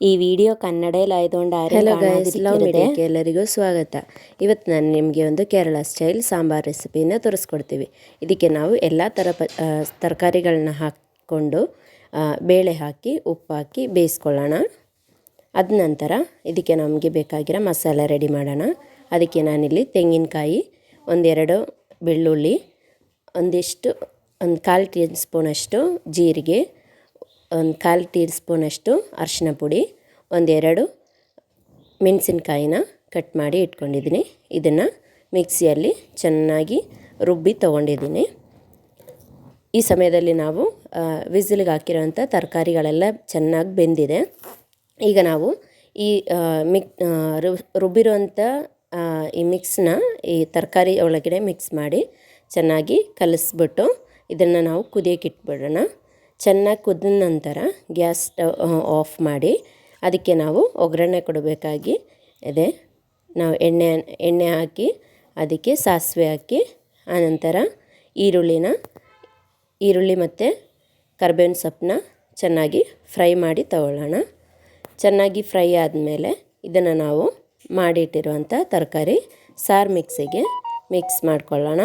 ಈ ವಿಡಿಯೋ ಕನ್ನಡಲಾಯ್ದುಕೊಂಡು hello guys love ಮೀಡಿಯಾಕ್ಕೆ ಎಲ್ಲರಿಗೂ ಸ್ವಾಗತ. ಇವತ್ತು ನಾನು ನಿಮಗೆ ಒಂದು ಕೇರಳ ಸ್ಟೈಲ್ ಸಾಂಬಾರು ರೆಸಿಪಿನ ತೋರಿಸ್ಕೊಡ್ತೀವಿ. ಇದಕ್ಕೆ ನಾವು ಎಲ್ಲ ಥರ ಪ ತರಕಾರಿಗಳನ್ನ ಹಾಕ್ಕೊಂಡು ಬೇಳೆ ಹಾಕಿ ಉಪ್ಪು ಹಾಕಿ ಬೇಯಿಸ್ಕೊಳ್ಳೋಣ. ಅದ ನಂತರ ಇದಕ್ಕೆ ನಮಗೆ ಬೇಕಾಗಿರೋ ಮಸಾಲೆ ರೆಡಿ ಮಾಡೋಣ. ಅದಕ್ಕೆ ನಾನಿಲ್ಲಿ ತೆಂಗಿನಕಾಯಿ ಒಂದೆರಡು ಬೆಳ್ಳುಳ್ಳಿ ಒಂದಿಷ್ಟು ಒಂದು ಕಾಲು ಟೀ ಸ್ಪೂನಷ್ಟು ಜೀರಿಗೆ ಒಂದು ಕಾಲು ಟೀ ಸ್ಪೂನಷ್ಟು ಅರಿಶಿನ ಪುಡಿ, ಒಂದೆರಡು ಮೆಣಸಿನ್ಕಾಯಿನ ಕಟ್ ಮಾಡಿ ಇಟ್ಕೊಂಡಿದ್ದೀನಿ. ಇದನ್ನು ಮಿಕ್ಸಿಯಲ್ಲಿ ಚೆನ್ನಾಗಿ ರುಬ್ಬಿ ತೊಗೊಂಡಿದ್ದೀನಿ. ಈ ಸಮಯದಲ್ಲಿ ನಾವು ವಿಸಿಲ್ಗೆ ಹಾಕಿರೋಂಥ ತರಕಾರಿಗಳೆಲ್ಲ ಚೆನ್ನಾಗಿ ಬೆಂದಿದೆ. ಈಗ ನಾವು ಈ ಮಿಕ್ ರುಬ್ಬಿರೋಂಥ ಈ ಮಿಕ್ಸ್ನ ಈ ತರಕಾರಿ ಒಳಗಡೆ ಮಿಕ್ಸ್ ಮಾಡಿ ಚೆನ್ನಾಗಿ ಕಲಿಸ್ಬಿಟ್ಟು ಇದನ್ನು ನಾವು ಕುದಿಯೋಕೆ ಇಟ್ಬಿಡೋಣ. ಚೆನ್ನಾಗಿ ಕುದಿದ ನಂತರ ಗ್ಯಾಸ್ ಸ್ಟವ್ ಆಫ್ ಮಾಡಿ ಅದಕ್ಕೆ ನಾವು ಒಗ್ಗರಣೆ ಕೊಡಬೇಕಾಗಿ ಇದೆ. ನಾವು ಎಣ್ಣೆ ಎಣ್ಣೆ ಹಾಕಿ ಅದಕ್ಕೆ ಸಾಸಿವೆ ಹಾಕಿ, ಆನಂತರ ಈರುಳ್ಳಿನ, ಈರುಳ್ಳಿ ಮತ್ತು ಕರ್ಬೇವಿನ ಸೊಪ್ಪನ್ನ ಚೆನ್ನಾಗಿ ಫ್ರೈ ಮಾಡಿ ತಗೊಳ್ಳೋಣ. ಚೆನ್ನಾಗಿ ಫ್ರೈ ಆದಮೇಲೆ ಇದನ್ನು ನಾವು ಮಾಡಿಟ್ಟಿರುವಂಥ ತರಕಾರಿ ಸಾರು ಮಿಕ್ಸಿಗೆ ಮಿಕ್ಸ್ ಮಾಡ್ಕೊಳ್ಳೋಣ.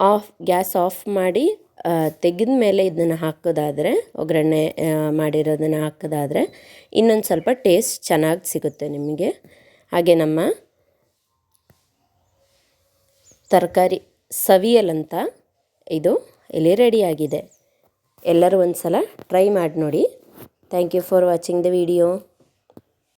ಆಫ್, ಗ್ಯಾಸ್ ಆಫ್ ಮಾಡಿ ತೆಗೆದ ಮೇಲೆ ಇದನ್ನು ಹಾಕೋದಾದರೆ, ಒಗ್ಗರಣೆ ಮಾಡಿರೋದನ್ನು ಹಾಕೋದಾದರೆ ಇನ್ನೊಂದು ಸ್ವಲ್ಪ ಟೇಸ್ಟ್ ಚೆನ್ನಾಗಿ ಸಿಗುತ್ತೆ ನಿಮಗೆ. ಹಾಗೆ ನಮ್ಮ ತರಕಾರಿ ಸವಿಯಲಂತ ಇದು ಇಲ್ಲಿ ರೆಡಿಯಾಗಿದೆ ಎಲ್ಲರೂ ಒಂದು ಸಲ ಟ್ರೈ ಮಾಡಿ ನೋಡಿ. Thank you for watching the video